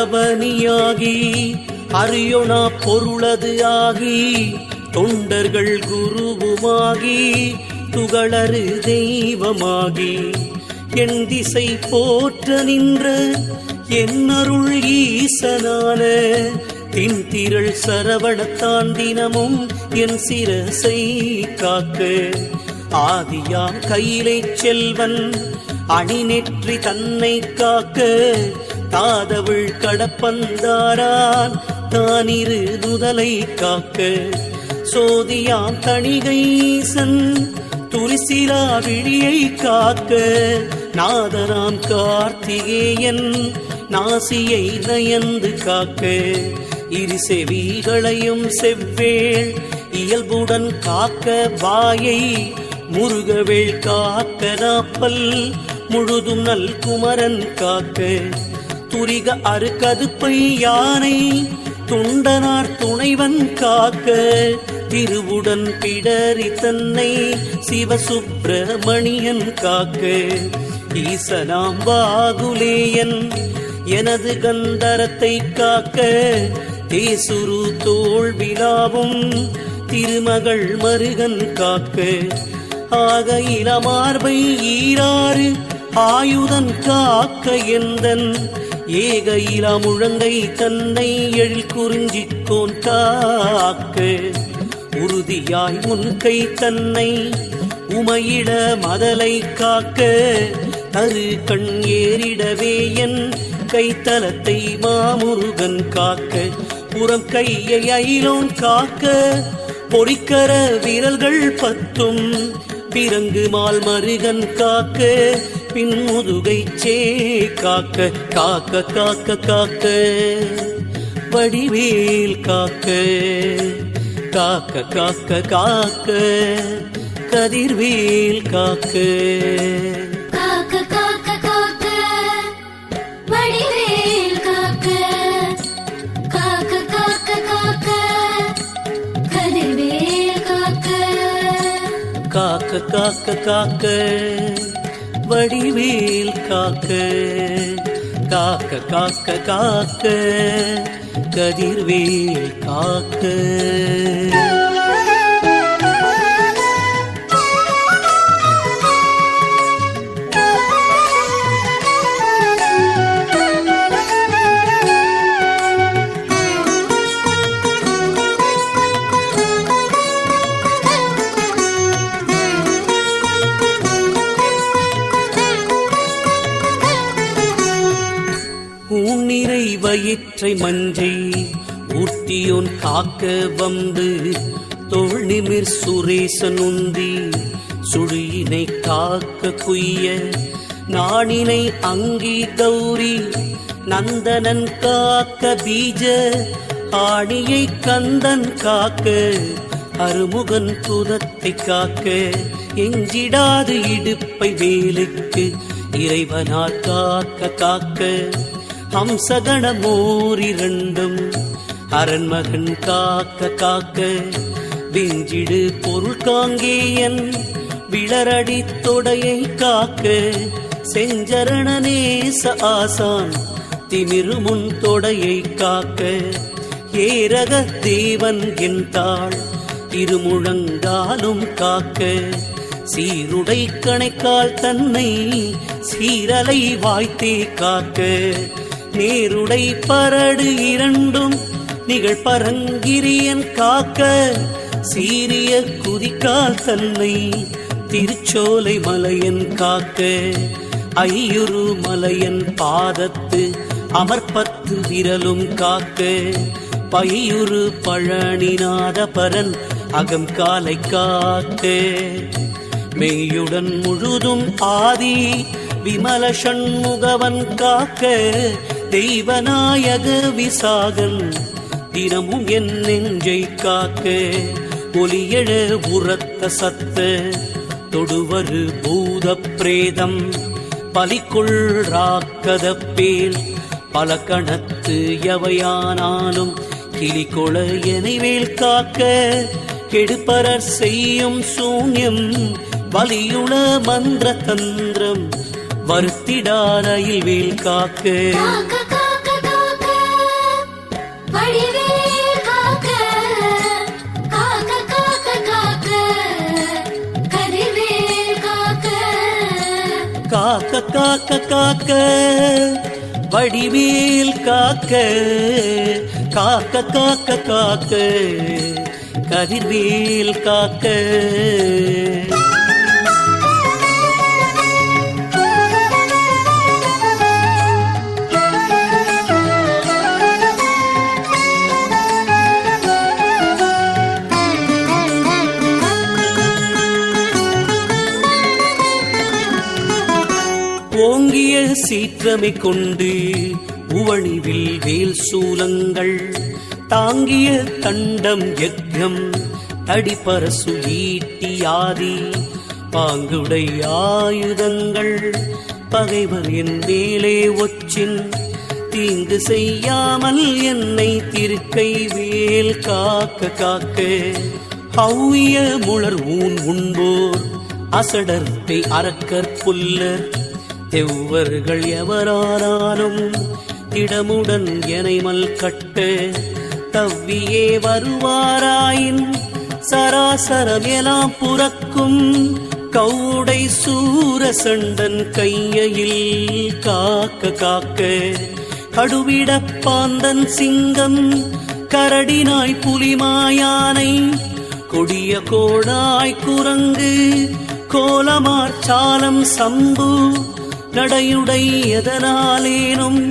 அண்டமாயவனியாகி அரியோனா பொருளது ஆகி தொண்டர்கள் குருவுமாகி துகளறு தெய்வமாகி. என் திசை போற்ற நின்ற என்னருள் ஈசனான தின்திரள் சரவணத்தான் தினமும் என் சிரசை காக்க. ஆதியா கையிலை செல்வன் அணிநெற்றி தன்னை காக்க தாதவள் கடப்பந்தாரான் தானிரு முதலை காக்க. சோதியாம் தணிகைசன் துரிசிலா விழியை காக்க. நாதராம் கார்த்திகேயன் நாசியை நயந்து காக்க. இரு செவிகளையும் செவ்வேள் இயல்புடன் காக்க வாயை முருகவேள் காக்க நாப்பல் முழுதும் நல் குமரன் காக்க. துரிக அருகதுப்பை யானை துண்டனார் துணைவன் காக்க திருவுடன் பிடரி தன்னை சிவசுப்பிரமணியன் காக்க. ஈசனாம் வாகுலேயன் எனது கந்தரத்தை காக்க தேசுரு தோல் விழாவும் திருமகள் மருகன் காக்க. ஆக இளமார்பை ஈராறு ஆயுதன் காக்க எந்தன் ஏக இலா முழங்கை தன்னை எழில் குறிஞ்சிக்கோன் காக்க உறுதியாய் முன்கை கை தன்னை உமையிட மதலை காக்க. தரு கண் ஏறிடவே என் கைத்தலத்தை மாமுருகன் காக்க. புறம் கையை அயிலோன் காக்க. பொறிக்கர விரல்கள் பத்தும். பிறங்கு மால் மருகன் காக்க. பின் முதுகை சே காக்க காக்க காக்க காக்க. வடிவேல் காக்க காக்க காக்க காக்க. கதிர்வேல் காக்க. காக்க காக்க காக்க. வடிவேல் காக்க. காக்க காக்க காக்க. கதிர்வேல் காக்க. காக்க காக்க காக்க. வடிவேல் காக்க காக்க காக்க காக்க கதிர்வேல் காக்க. ஊனிறை வயிற்றை மஞ்சை ஊட்டியோன் காக்க வந்து தொழிமிர் சுரேசன் உந்தி சுழியினை காக்க குய்ய நாணினை அங்கி கௌரி நந்தனன் காக்க பீஜ ஆணியை கந்தன் காக்க அருமுகன் புதத்தை காக்க எஞ்சிடாது இடுப்பை வேலுக்கு இறைவனார் காக்க காக்க. ஹம்சகணமோரிரண்டும். அரண்மகன் காக்க காக்க விஞ்சிடு பொருள் காங்கேயன். விளரடி தொடையை காக்க செஞ்சரணநேச ஆசான். திமிரு முன் தொடையை காக்க ஏரக தேவன் என்றாள் இருமுழங்காலும் காக்க சீருடை கணைக்கால் தன்னை சீரலை வாய்த்தே காக்க. நேருடை பரடு இரண்டும் நிகழ் பரங்கிரியன் காக்க சீரிய குதிக்கால் தன்னை திருச்சோலை மலையன் காக்க ஐயுரு மலையன் பாதத்து அமர்பத்து விரலும் காக்க பையுரு பழனிநாத பரன் அகம் காலை காக்க மெய்யுடன் முழுதும் ஆதி விமல சண்முகவன் காக்க தெய்வநாயக விசாகல் தினமும் என் நெஞ்சை காக்க ஒலியழ உரத்த சத்த தொடுவரு பூத பிரேதம் பலிக்குள் ராக்கதப்பேல் பல கணத்து எவையானாலும் கிளிகொள எனைவேல் காக்க கெடுப்பரர் செய்யும் சூன்யம் வலியுள மந்திர தந்திரம் வருத்திடாரையில் வேல் காக்க. காக்க காக்க காக்க. வடிவேல் காக்க. காக்க காக்க காக்க. கதிர்வேல் காக்க. சீற்றமை கொண்டு உவணிவில் வேல் சூலங்கள். தாங்கிய தண்டம் யக்ஞம் தடிப்பரசு ஈட்டியாதி பாங்குடை ஆயுதங்கள் பகைவர் என் மேலே ஒச்சின் தீங்கு செய்யாமல் என்னை திருக்கை வேல் காக்க காக்க. ஹவ்விய முளர் ஊன் உண்போர் அசடர்த்தை அரக்கர் புல்லர். தெவ்வர்கள் எவரானாலும் திடமுடன் எனைமல் கட்ட தவ்வியே வருவாராயின் சராசரமெலாம் புறக்கும் கவுடை சூர செண்டன் கையில் காக்க காக்க கடுவிட பாந்தன் சிங்கம் கரடினாய் புலிமாயானை கொடிய கோடாய் குரங்கு கோலமார் சாலம் சம்பு நடையுடை எதனாலேனும்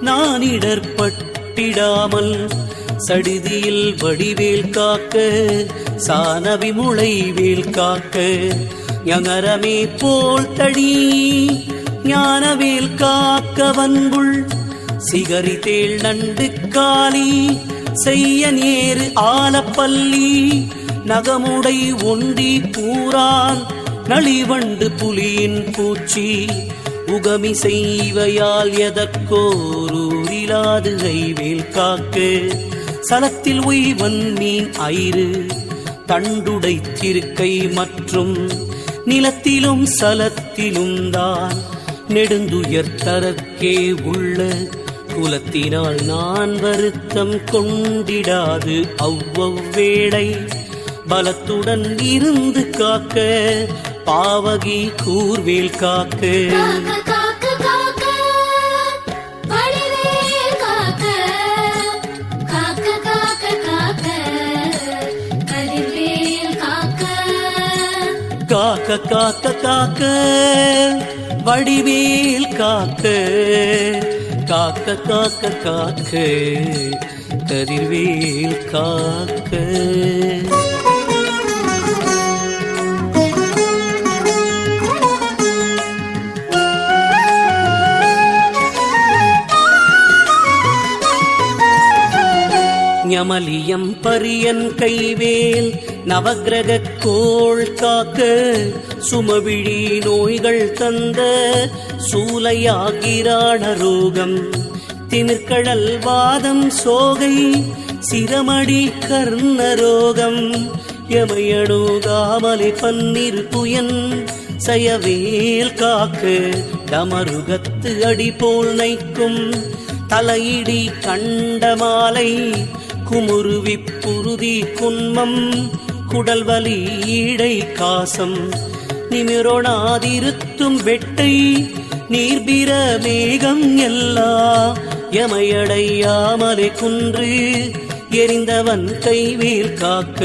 நான் இடர்பட்டிடாமல் சடிதியில் வடிவேல் காக்க சானவி முளை வேல் காக்க ஞரமே போல் தடி ஞானவேல் காக்க வன்புள் சிகரி தேள் நண்டு காலி செய்ய நேரு ஆலப்பள்ளி நகமுடை ஒண்டி பூரான் நளிவண்டு புலியின் பூச்சி உகமி செய்வையால் எதற்கோரூரிலாது கைவேல் காக்க. சலத்தில் உய்வன் மீன் ஐறு தண்டுடை திருக்கை மற்றும் நிலத்திலும் சலத்திலும் தான் நெடுந்துயர் தரக்கே உள்ள குலத்தினால் நான் வருத்தம் கொண்டிடாது அவ்வவ்வேளை பலத்துடன் இருந்து காக்க பாவகி கூர்வேல் காக்க. காக்க காக்க காக்க. வடிவேல் காக்க. காக்க காக்க காக்க. கதிர்வேல் காக்க. ஞமலியம் பரியன் கைவேல் நவகிரக கோள் காக்க சுமவிழி நோய்கள் தந்த சூலையாகிராண ரோகம். திமிர்கடல் வாதம் சோகை சிரமடி கர்ண கர்ணரோகம் எமையணுகாமலை பன்னீர் புயன் சயவேல் காக்க டமருகத்து அடி போல் நைக்கும். தலையிடி கண்ட மாலை குமுருவி புருதி குன்மம் குடல்வலி ஈடை காசம். நிமிரொணாதிருத்தும் வெட்டை நீர்பிர மேகம் எல்லா. யமையடையாமலை குன்று எரிந்தவன் கைவேல் காக்க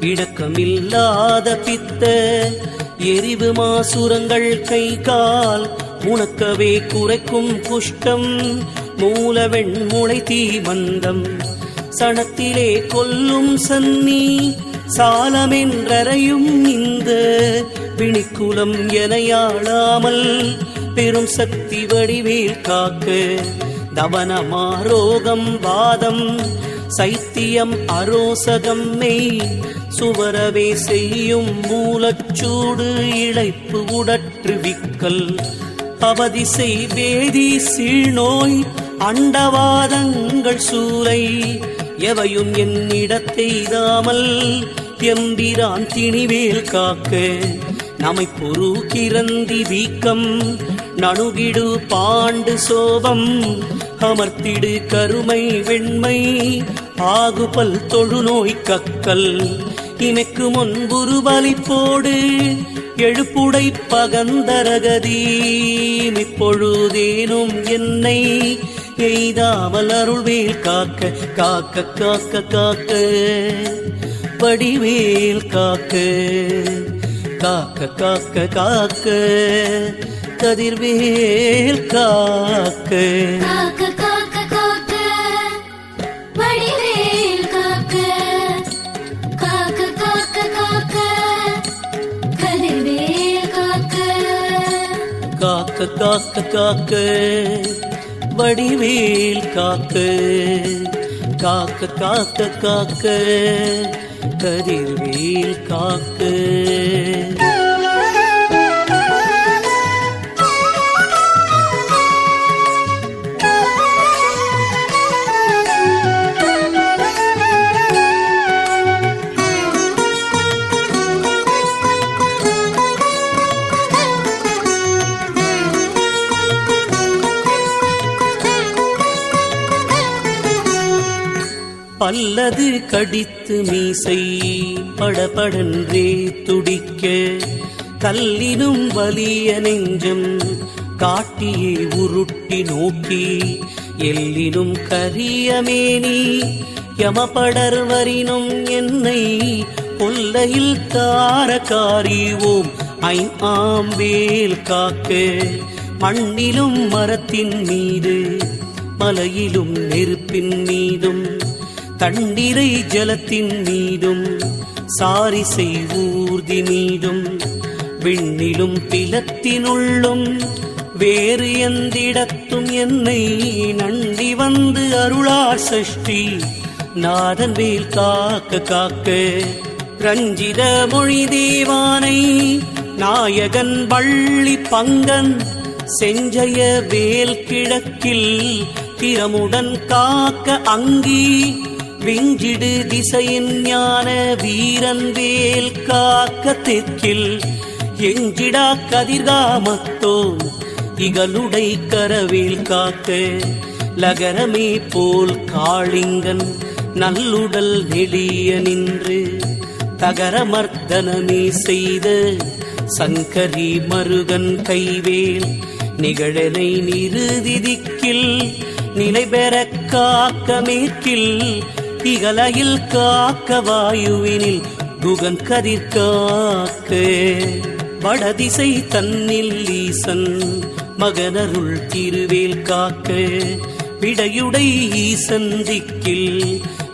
இடக்கமில்லாத பித்த எரிவு மாசுரங்கள் கை கால் உனக்கவே குறைக்கும் குஷ்டம் மூலவெண் முளை தீ மந்தம். சணத்திலே கொல்லும் சன்னி சாலமென்றறையும் இந்த பிணிக்குலம் எனையாளாமல் பெரும் சக்தி வடிவேல் காக்க தவனமாரோகம் வாதம் சைத்தியம் அரோசகம் மெய் சுவரவே செய்யும் மூலச்சூடு இழைப்பு உடற்று விக்கல் அவதிசை வேதி சீழ்நோய் அண்டவாதங்கள் சூறை எவையும் என்னிடத்தெய்தாமல் எம்பிரான் திணிவேல் காக்க நமை பொறு கிரந்தி வீக்கம் நணுகிடு பாண்டு சோபம் அமர்த்திடு கருமை வெண்மை ஆகுபல் தொழுநோய் கக்கல். இமைக்கு முன்புரு பலிப்போடு எழுப்புடை பகந்தரகதி இப்பொழுதேனும் என்னை எய்தாமல் அருள்வேல் காக்க காக்க காக்க காக்க. வடிவேல் காக்க காக்க காக்க காக்க. கதிர்வேல் காக்க. காக்க காக்க காக்க. வடிவேல் காக்க. காக்க காக்க காக்க. கதிர்வேல் காக்க. காக்க காக்க காக்க. வடிவேல் காக்க காக்க காக்க காக்க கதிர்வேல் காக்க. பல்லது கடித்து மீசை படபடன்றே துடிக்க கல்லினும் வலிய நெஞ்சம் காட்டியே உருட்டி நோக்கி எல்லினும் கரியமேனி யமபடர்வரினும் என்னை கொல்லையில் தாரகாரிவோம் ஐம் ஆம்பேல் காக்க மண்ணிலும் மரத்தின் மீது மலையிலும் நெருப்பின் மீதும் தண்ணீரை ஜலத்தின் மீதும் சாரிசை ஊர்தி மீதும் விண்ணிலும் பிலத்தினுள்ளும் வேறு எந்திடத்தும் என்னை நண்டி வந்து அருளார் சஷ்டி. நாதன் வேல் காக்க காக்க ரஞ்சித மொழி தேவானை நாயகன் வள்ளி பங்கன் செஞ்சய வேல் கிழக்கில் திறமுடன் காக்க அங்கி. விஞ்சிடு திசையின் ஞான வீரன் வேல் காக்க தெற்கில் எஞ்சிடா கதிர்காமத்தோ இகலுடை கரவேல் காக்க. லகரமே போல் காளிங்கன் நல்லுடல் நெளிய நின்று தகரமர்த்தனமே செய்த சங்கரி மருகன் கைவேல். நிகழனை நிறுதிதிக்கில் நிலை பெற காக்க மேற்கில் திகலையில் காக்க வாயுவினில் குகன் கதிர் காக்க வடதிசை தன்னில் ஈசன் மகனருள் திருவேல் காக்க விடையுடை ஈசன் திக்கில்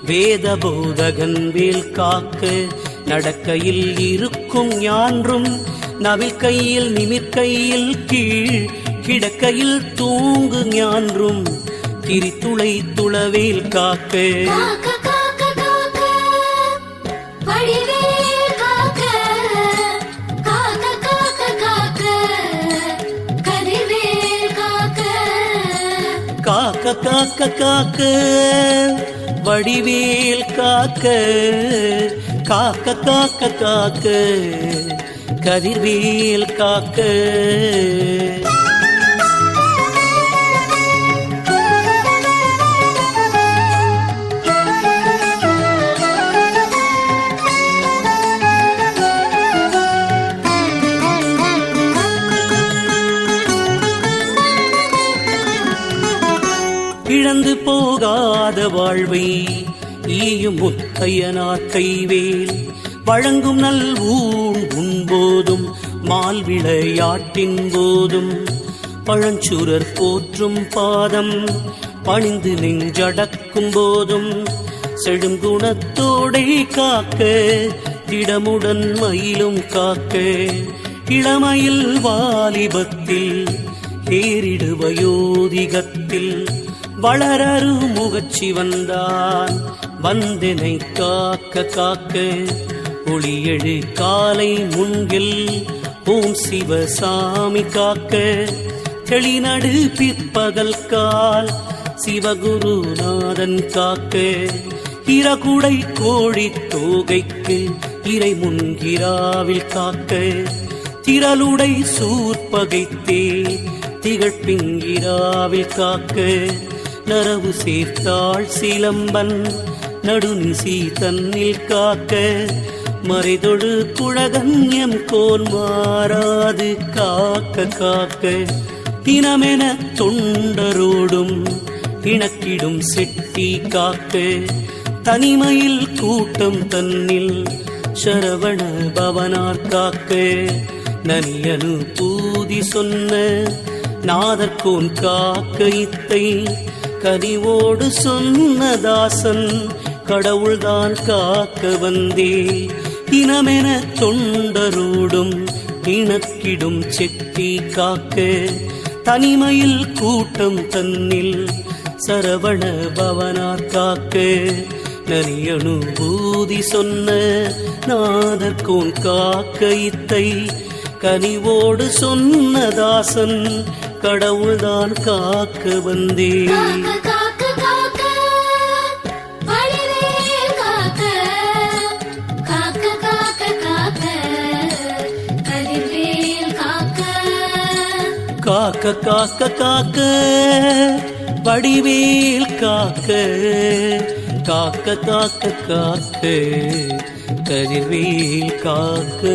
வேத போதகன் வேல் காக்க நடக்கையில் இருக்கும் யான்றும் நவில் கையில் நிமிர்கையில் கீழ் கிடக்கையில் தூங்கு ஞான்றும் திரித்துளை துளவேல் காக்க காக்க காக்க காக்க வடிவேல் காக்க காக்க காக்க காக்க கதிர்வேல் காக்க. இழந்து போகாத வாழ்வை ஈயும் முத்தையனார் கைவேல். வழங்கும் நல் ஊன் உண்போதும் மால் விளையாட்டின் போதும். பழஞ்சுரர் போற்றும் பாதம் பணிந்து நெஞ்சடக்கும் போதும். செடுங்குணத்தோடே காக்க திடமுடன் மயிலும் காக்க. இளமையில் வாலிபத்தில் ஏறிடுவயோதிகத்தில் வளரரு முகச்சி வந்தான் வந்தனை காக்க காக்க ஒளியெழு காலை முன்கில் ஓம் சிவசாமி காக்க தெளிநடு பிற்பகல் கால் சிவகுருநாதன் காக்க இரகுடை கோழி தோகைக்கு இறை முன்கிராவில் காக்க திரளுடை சூர்பகைத்தே திகழ்பிங்கிராவில் காக்க நரவு சேர்த்தாள் சிலம்பன். நடுநிசி தன்னில் காக்க மறைதொடு குழகன்யம் கோல் மாறாது காக்க காக்க. தினமென தொண்டரோடும் இணக்கிடும் செட்டி காக்க. தனிமையில் கூட்டம் தன்னில் சரவண பவனார் காக்க. நனியனு பூதி சொன்ன நாதற்கோன் காக்க இத்தை கனிவோடு சொன்னதாசன் கடவுள்தான் காக்க வந்தே. இனமென தொண்டரோடும் இணக்கிடும் செட்டி காக்க தனிமையில் கூட்டம் தன்னில் சரவண பவனார் காக்க. நரியனுபூதி சொன்ன நாதர்கோன் காக்க இத்தை கனிவோடு சொன்னதாசன் கடவுள்தான் காக்க வந்தே காக்க காக்க காக்க. வடிவேல் காக்க. காக்க காக்க காக்க. கதிர்வேல் காக்க.